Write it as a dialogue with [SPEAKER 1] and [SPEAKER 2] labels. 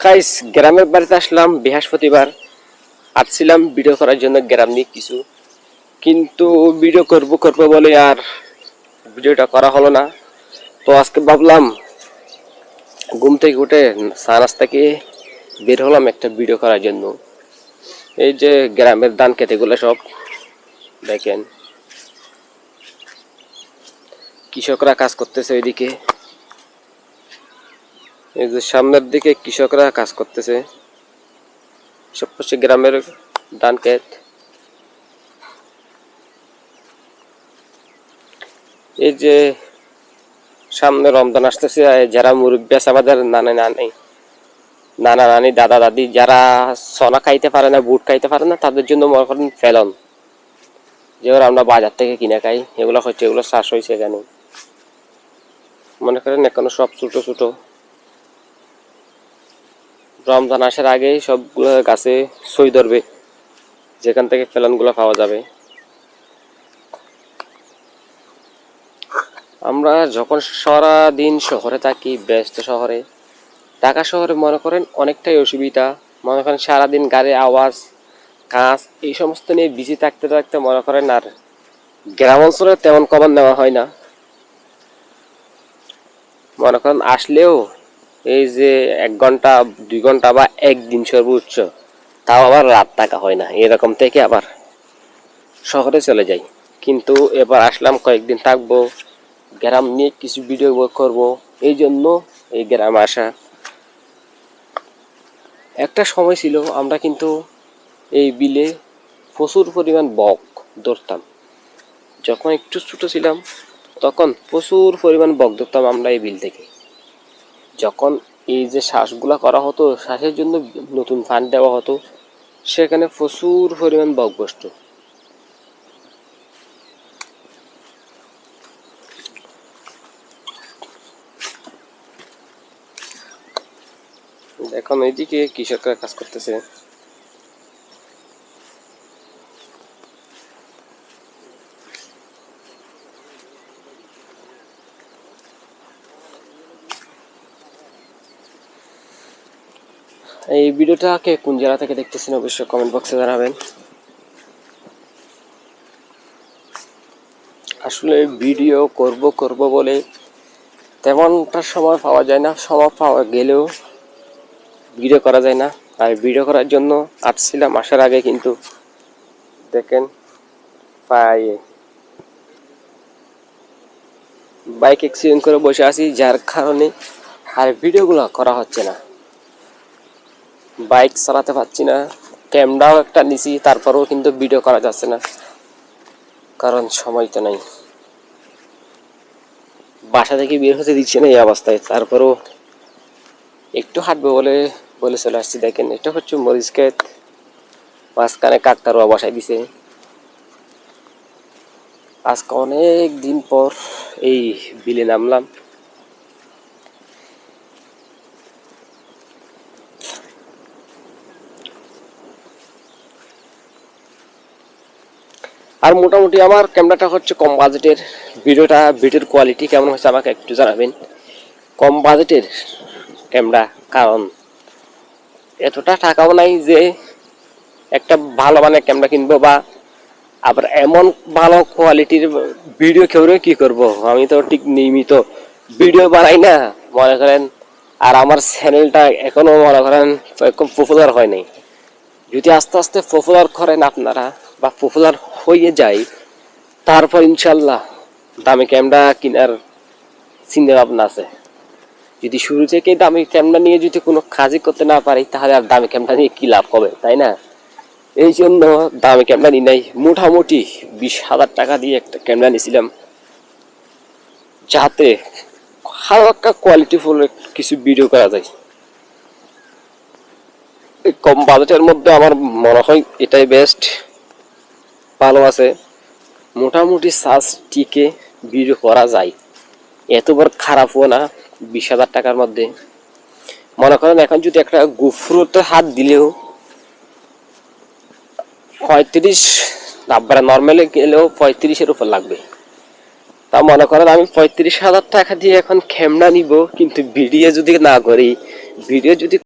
[SPEAKER 1] Guys, গ্রামের বাড়িতে আসলাম, বৃহস্পতিবার। আসছিলাম ভিডিও করার জন্য গ্রাম নিয়ে কিছু। কিন্তু ভিডিও করব করব বলে আর ভিডিওটা করা হলো না। তো আজকে ভাবলাম, ঘুম থেকে উঠে সানাস থেকে বের হলাম একটা ভিডিও করার জন্য। এই যে গ্রামের ধান খেতেগুলো সব, দেখেন। কৃষকরা কাজ করতেছে ওইদিকে। এই যে সামনের দিকে কৃষকরা কাজ করতেছে। সব হচ্ছে গ্রামের ধান ক্ষেত এই যে সামনে রমজান আসতেছে যারা মুরব্বী আছে আমাদের নানা নানি নানা নানি, দাদা দাদি, যারা সোনা খাইতে পারে না, বুট খাইতে পারে না, তাদের জন্য মনে করেন ফেলন। যেগুলো আমরা বাজার থেকে কিনে খাই, এগুলো হচ্ছে, এগুলো চাষ হয়েছে এখানে। মনে করেন এখনও সব ছোট ছোট। রমজান আসার আগেই সবগুলো গাছে সই ধরবে। যেখান থেকে ফেলনগুলো পাওয়া যাবে। আমরা যখন সারা দিন শহরে থাকি, ব্যস্ত শহরে, ঢাকা শহরে মনে করেন অনেকটাই অসুবিধা। মনে করেন সারাদিন গাড়ির আওয়াজ, কাজ এই সমস্ত নিয়ে বিজি থাকতে থাকতে মনে করেন আর গ্রাম অঞ্চলে তেমন খবর নেওয়া হয় না। মনে করেন আসলেও এই যে এক ঘণ্টা, দুই ঘণ্টা বা একদিন সর্বোচ্চ, তাও আবার রাত থাকা হয় না, এরকম থেকে আবার শহরে চলে যাই। কিন্তু এবার আসলাম, কয়েকদিন থাকব, গ্রাম নিয়ে কিছু ভিডিও করব, এই জন্য এই গ্রামে আসা। একটা সময় ছিল, আমরা কিন্তু এই বিলে প্রচুর পরিমাণ বক ধরতাম। যখন একটু ছোটো ছিলাম, তখন প্রচুর পরিমাণ বক ধরতাম আমরা এই বিল থেকে। যখন এই যে শ্বাসগুলো করা হতো, শ্বাসের জন্য নতুন ফান্ড দেওয়া হতো, সেখানে প্রচুর পরিমাণ বকবষ্ট এখন এইদিকে কৃষকরা কাজ করতেছে। এই ভিডিওটাকে কোন জেলা থেকে দেখতেছেন অবশ্যই কমেন্ট বক্সে জানাবেন। আসলে ভিডিও করব করব বলে তেমনটা সময় পাওয়া যায় না, সময় পাওয়া গেলেও ভিডিও করা যায় না। আর ভিডিও করার জন্য আসছিলাম, আসার আগে কিন্তু দেখেন পায়ে বাইক অ্যাক্সিডেন্ট করে বসে আছি, যার কারণে আর ভিডিওগুলো করা হচ্ছে না। বাইক চালাতে পারছি না। ক্যামেরাও একটা নিছি, তারপরেও কিন্তু ভিডিও করা যাচ্ছে না। কারণ সময় তো নাই। বাসা থেকে বের হতে দিচ্ছে না এই অবস্থায়। তারপরেও একটু হাঁটবে বলে বলে চলে আসছি। দেখেন, এটা হচ্ছে মরিচ ক্ষেত। মাঝখানে কাকতারুয়া বসাই দিছে। আজকে অনেক দিন পর এই বিলে নামলাম। আর মোটামুটি আমার ক্যামেরাটা হচ্ছে কম বাজেটের। ভিডিওটা, ভিডিওর কোয়ালিটি কেমন হচ্ছে আমাকে একটু জানাবেন। কম বাজেটের ক্যামেরা, কারণ এতটা টাকাও নাই যে একটা ভালো মানের ক্যামেরা কিনবো বা আবার এমন ভালো কোয়ালিটির ভিডিও কেউরে কি করব? আমি তো ঠিক নিয়মিত ভিডিও বানাই না, মনে করেন। আর আমার চ্যানেলটা এখনও মনে করেন এরকম পপুলার হয় নাই। যদি আস্তে আস্তে পপুলার করেন আপনারা বা পপুলার হয়ে যায় তারপর ইনশাল্লাহ দামি ক্যামেরা কেনার চিন্তা ভাবনা আছে। যদি শুরু থেকে দামি ক্যামেরা নিয়ে যদি কোনো কাজই করতে না পারি, তাহলে আর দামি ক্যামেরা নিয়ে কি লাভ হবে, তাই না? এই জন্য দামি ক্যামেরা নিই নাই, মোটামুটি বিশ হাজার টাকা দিয়ে একটা ক্যামেরা নিয়েছিলাম। যাতে হালকা কোয়ালিটি ফুল কিছু ভিডিও করা যায়। কম বাজেটের মধ্যে আমার মনে হয় এটাই বেস্ট ভালো আছে। মোটামুটি সাজ টিকে ভিডিও করা যায়। এত বড় খারাপও না, বিশ হাজার টাকার মধ্যে। মনে করেন এখন যদি একটা গুফরোতে হাত দিলেও পঁয়ত্রিশ আপনারা নর্মালি গেলেও পঁয়ত্রিশের উপর লাগবে। তা মনে করেন আমি পঁয়ত্রিশ হাজার টাকা দিয়ে এখন ক্যামেরা নিব, কিন্তু ভিডিও যদি না করি, ভিডিও যদি